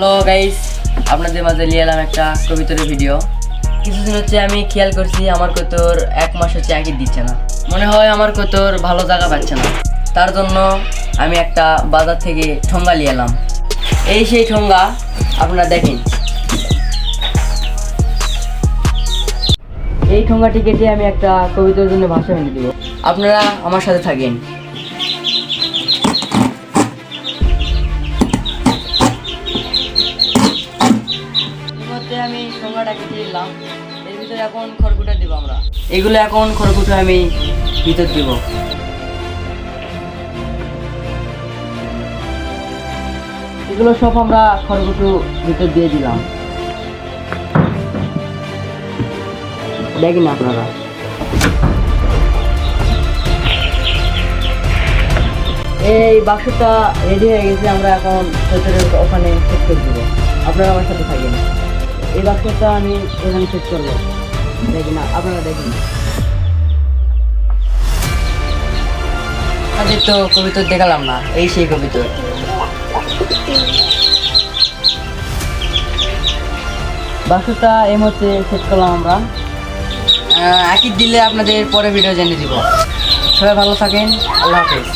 Hello guys আপনাদের মাঝে নিয়ে এলাম একটা কবিতরের ভিডিও কিছুদিন হচ্ছে আমি খেয়াল করছি আমার কতর এক মাস হচ্ছে একই দিচ্ছে না। মনে হয় আমার কতর ভালো জায়গা পাচ্ছে না। তার জন্য আমি একটা বাজার থেকে ঠোঙ্গা নিয়ে এলাম। এই সেই ঠোঙ্গা আপনারা দেখেন। এই ঠোঙ্গাটি কেটে আমি একটা কবিতার জন্য ভাষা এনে দিব। আপনারা আমার সাথে থাকেন। মধ্যে আমি ঠোঙ্গাটা কেটে দিলাম। এর ভিতরে এখন খড়কুটা দিব আমরা। এগুলো এখন খড়কুটো আমি ভিতর দিব। এগুলো সব আমরা খড়কুটো ভিতর দিয়ে দিলাম। দেখেন আপনারা। এই বাক্সটা রেডি হয়ে গেছে, আমরা এখন ভেতরে ওখানে সেট করে দেবো। আপনারা আমার সাথে থাকেন। এই বাক্সটা আমি এখানে সেট করব। দেখি না, আপনারা দেখুন। আমাদের তো কবিতর দেখালাম না, এই সেই কবিতর বাক্সটা এই মুহূর্তে শেষ করলাম আমরা। একই দিলে আপনাদের পরে ভিডিও জেনে দিব। সবাই ভালো থাকেন, আল্লাহ হাফেজ।